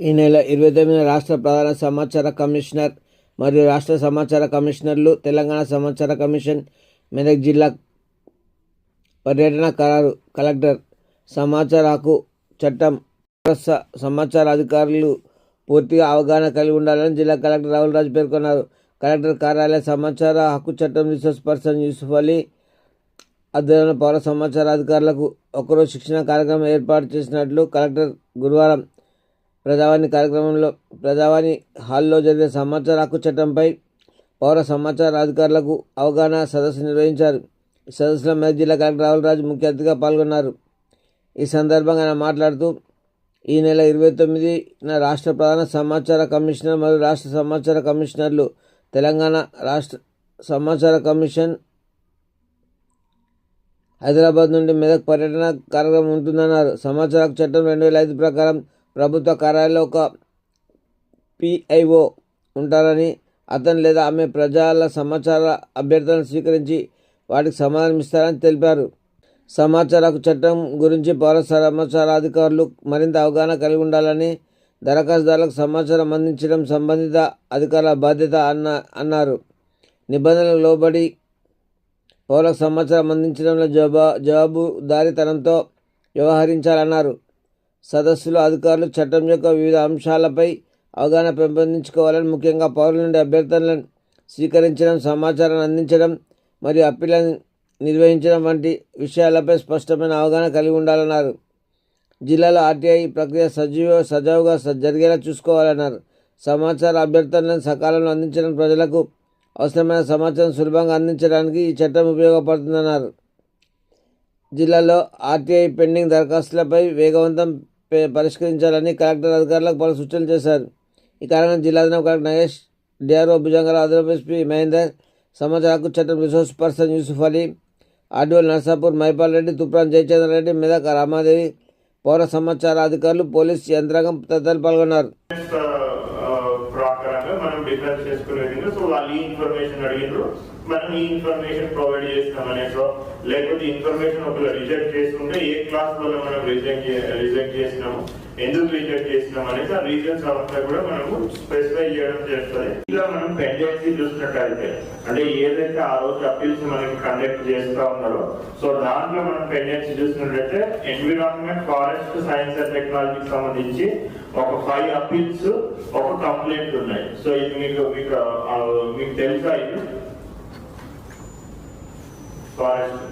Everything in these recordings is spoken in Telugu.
ఈ నెల ఇరవై తొమ్మిదిన రాష్ట్ర ప్రధాన సమాచార కమిషనర్ మరియు రాష్ట్ర సమాచార కమిషనర్లు తెలంగాణ సమాచార కమిషన్ మెదక్ జిల్లా పర్యటన ఖరారు కలెక్టర్ సమాచార హక్కు చట్టం సమాచార అధికారులు పూర్తిగా అవగాహన కలిగి ఉండాలని జిల్లా కలెక్టర్ రాహుల్ రాజు పేర్కొన్నారు. కలెక్టర్ కార్యాలయ సమాచార హక్కు చట్టం రిసోర్స్ పర్సన్ యూసుఫ్ అలీ అధ్వర్యంలో పౌర సమాచార అధికారులకు ఒకరోజు శిక్షణ కార్యక్రమం ఏర్పాటు చేసినట్లు కలెక్టర్ గురువారం ప్రజావాణి కార్యక్రమంలో ప్రజావాణి హాల్లో జరిగిన సమాచార హక్కు చట్టంపై పౌర సమాచార అధికారులకు అవగాహన సదస్సు నిర్వహించారు. ఈ సదస్సులో మీద జిల్లా కలెక్టర్ రాహుల్ రాజు ముఖ్య అతిథిగా పాల్గొన్నారు. ఈ సందర్భంగా ఆయన మాట్లాడుతూ ఈ నెల ఇరవై తొమ్మిదిన రాష్ట్ర ప్రధాన సమాచార కమిషనర్ మరియు రాష్ట్ర సమాచార కమిషనర్లు తెలంగాణ రాష్ట్ర సమాచార కమిషన్ హైదరాబాద్ నుండి మెదక్ పర్యటన కార్యక్రమం ఉంటుందన్నారు. సమాచార చట్టం రెండు వేల ఐదు ప్రకారం ప్రభుత్వ కార్యాలయంలో ఒక పిఐఓ ఉంటారని అతను లేదా ఆమె ప్రజల సమాచార అభ్యర్థనలు స్వీకరించి వాటికి సమాధానం ఇస్తారని తెలిపారు. సమాచార చట్టం గురించి పౌర సమాచార అధికారులు మరింత అవగాహన కలిగి ఉండాలని దరఖాస్తుదారులకు సమాచారం అందించడం సంబంధిత అధికారుల బాధ్యత అన్న అన్నారు. నిబంధనలకు లోబడి పౌరులకు సమాచారం అందించడంలో జవా జవాబుదారీతనంతో వ్యవహరించాలన్నారు. సదస్సులో అధికారులు చట్టం యొక్క వివిధ అంశాలపై అవగాహన పెంపొందించుకోవాలని ముఖ్యంగా పౌరుల నుండి అభ్యర్థనలను స్వీకరించడం సమాచారాన్ని అందించడం మరియు అప్పీలను నిర్వహించడం వంటి విషయాలపై స్పష్టమైన అవగాహన కలిగి ఉండాలన్నారు. జిల్లాలో ఆర్టీఐ ప్రక్రియ సజీవ సజావుగా జరిగేలా చూసుకోవాలన్నారు. సమాచార అభ్యర్థనలను సకాలంలో అందించడం ప్రజలకు అవసరమైన సమాచారం సులభంగా అందించడానికి ఈ చట్టం ఉపయోగపడుతుందన్నారు. జిల్లాలో ఆర్టీఐ పెండింగ్ దరఖాస్తులపై వేగవంతం పే- పరిష్కరించాలని కలెక్టర్ అధికారులకు పలు సూచనలు చేశారు. ఈ కారణంగా జిల్లా కలెక్టర్ నగేష్ డిఆర్ఓ భుజంగరావు అదనపు ఎస్పీ మహేందర్ సమాచార హక్కు చట్టం resource person Yusuf Ali RDO Narsapur Maipal Reddy Toopran Jayachandra Reddy Medak Ramadevi పౌర సమాచార అధికారులు పోలీస్ యంత్రాంగం తదితరులు పాల్గొన్నారు. వాళ్ళు ఈ ఇన్ఫర్మేషన్ అడిగినారు. మనం ఈ ఇన్ఫర్మేషన్ ప్రొవైడ్ చేస్తామనే సో లేకపోతే ఇన్ఫర్మేషన్ ఒకవేళ రిజెక్ట్ చేసుకుంటే ఏ క్లాస్ వల్ల మనం రిజెక్ట్ రిజెక్ట్ చేసినాము ఎందుకు రిజెక్ట్ చేసినాం అనేది ఆ రీజన్స్ అంతా కూడా మనము స్పెసిఫై చేయడం చేస్తుంది ఇలా మనం పెండెన్సీ చూసినట్టయితే అంటే ఏదైతే ఆ రోజు అప్పీల్స్ మనకి కండక్ట్ చేస్తా ఉన్నారో సో దాంట్లో మనం పెండెన్సీ చూసినట్లయితే ఎన్విరాన్మెంట్ ఫారెస్ట్ సైన్స్ అండ్ టెక్నాలజీకి సంబంధించి ఒక ఫైవ్ అప్పీల్స్ ఒక కంప్లైంట్ ఉన్నాయి. సో ఇది మీకు మీకు మీకు తెలుసా ఇది? ఫారెస్ట్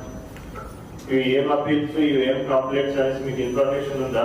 ఇవి ఏం అప్పీల్స్ ఇవి ఏం కంప్లైంట్స్ అనేసి మీకు ఇన్ఫర్మేషన్ ఉందా?